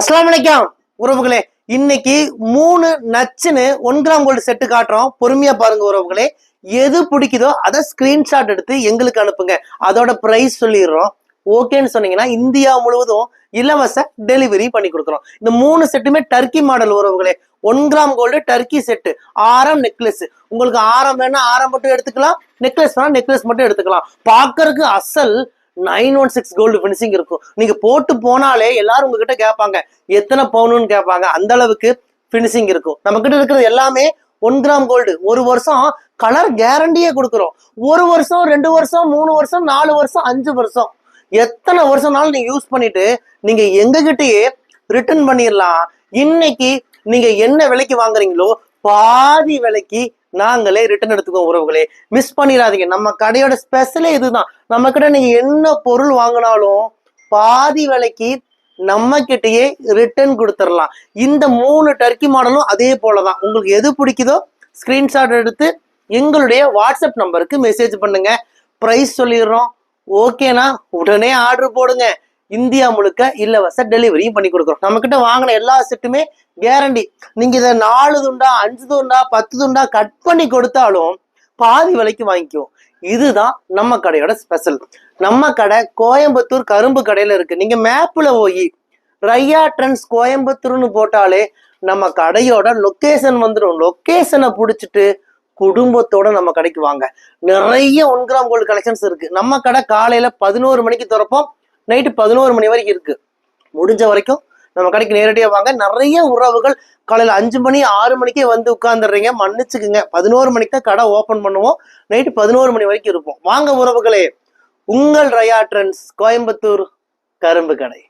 அஸ்லாம் வலைக்கம் உறவுகளே இன்னைக்கு மூணு நச்சுன்னு ஒன் கிராம் கோல்டு செட்டு காட்டுறோம். பொறுமையா பாருங்க உறவுகளே. எது பிடிக்குதோ அதை ஸ்கிரீன்ஷாட் எடுத்து எங்களுக்கு அனுப்புங்க. அதோட பிரைஸ் சொல்லிடுறோம். ஓகேன்னு சொன்னீங்கன்னா இந்தியா முழுவதும் இலவச டெலிவரி பண்ணி கொடுக்குறோம். இந்த மூணு செட்டுமே டர்க்கி மாடல் உறவுகளே. One gram gold turkey set ஆரம் நெக்லஸ் உங்களுக்கு ஆரம் வேணா ஆரம் மட்டும் எடுத்துக்கலாம். நெக்லஸ் வேணா நெக்லஸ் மட்டும் எடுத்துக்கலாம். பார்க்கறதுக்கு அசல் nine one six gold finishing இருக்கும். நீங்க போட்டு போனாலே எல்லாரும் உங்ககிட்ட கேட்பாங்க. எத்தனை பவுனுன்னு கேட்பாங்க. அந்த அளவுக்கு ஃபினிஷிங் இருக்கும். நம்ம கிட்ட இருக்கிறது எல்லாமே ஒன் கிராம் கோல்டு ஒரு வருஷம் கலர் கேரண்டியே கொடுக்குறோம். ஒரு வருஷம் ரெண்டு வருஷம் மூணு வருஷம் நாலு வருஷம் அஞ்சு வருஷம். எத்தனை வருஷம்னாலும் நீங்க யூஸ் பண்ணிட்டு நீங்க எங்ககிட்டயே ரிட்டர்ன் பண்ணிடலாம். இன்னைக்கு நீங்க என்ன விலைக்கு வாங்குறீங்களோ பாதி விலைக்கு நாங்களே ரிட்டர்ன் எடுத்துக்கோம் உறவுகளே. மிஸ் பண்ணிடாதீங்க. நம்ம கடையோட ஸ்பெஷலே இதுதான். நம்ம கிட்ட நீங்க என்ன பொருள் வாங்கினாலும் பாதி விலைக்கு நம்ம கிட்டயே ரிட்டர்ன் கொடுத்துடலாம். இந்த மூணு டர்க்கி மாடலும் அதே போலதான். உங்களுக்கு எது பிடிக்குதோ ஸ்கிரீன்ஷாட் எடுத்து எங்களுடைய வாட்ஸ்அப் நம்பருக்கு மெசேஜ் பண்ணுங்க. ப்ரைஸ் சொல்லிடுறோம். ஓகேனா உடனே ஆர்டர் போடுங்க. இந்தியா முழுக்க இலவச டெலிவரியும் பண்ணி கொடுக்குறோம். நம்ம கிட்ட வாங்கின எல்லா செட்டுமே கேரண்டி நீங்க இதை நாலு துண்டா அஞ்சு துண்டா பத்து துண்டா கட் பண்ணி கொடுத்தாலும் பாதி விலைக்கு வாங்கிக்குவோம். இதுதான் நம்ம கடையோட ஸ்பெஷல் நம்ம கடை கோயம்புத்தூர் கரும்பு கடையில இருக்கு. நீங்க மேப்ல போய் ரையா ட்ரெண்ட்ஸ் கோயம்புத்தூர்னு போட்டாலே நம்ம கடையோட லொக்கேஷன் வந்துடும் லொக்கேஷனை பிடிச்சிட்டு குடும்பத்தோட நம்ம கடைக்கு வாங்க. நிறைய ஒன் கிராம் கோல்டு கலெக்ஷன்ஸ் இருக்கு. நம்ம கடை காலையில பதினோரு மணிக்கு திறப்போம். நைட்டு பதினோரு மணி வரைக்கும் இருக்கு. முடிஞ்ச வரைக்கும் நம்ம கடைக்கு நேரடியாக வாங்க. நிறைய உறவுகள் காலையில் அஞ்சு மணி ஆறு மணிக்கே வந்து உட்காந்துடுறீங்க மன்னிச்சுக்குங்க. பதினோரு மணிக்கு தான் கடை ஓப்பன் பண்ணுவோம். நைட்டு பதினோரு மணி வரைக்கும் இருப்போம். வாங்க உறவுகளே. உங்கள் ரயா ட்ரெண்ட்ஸ் கோயம்புத்தூர் கரும்பு கடை.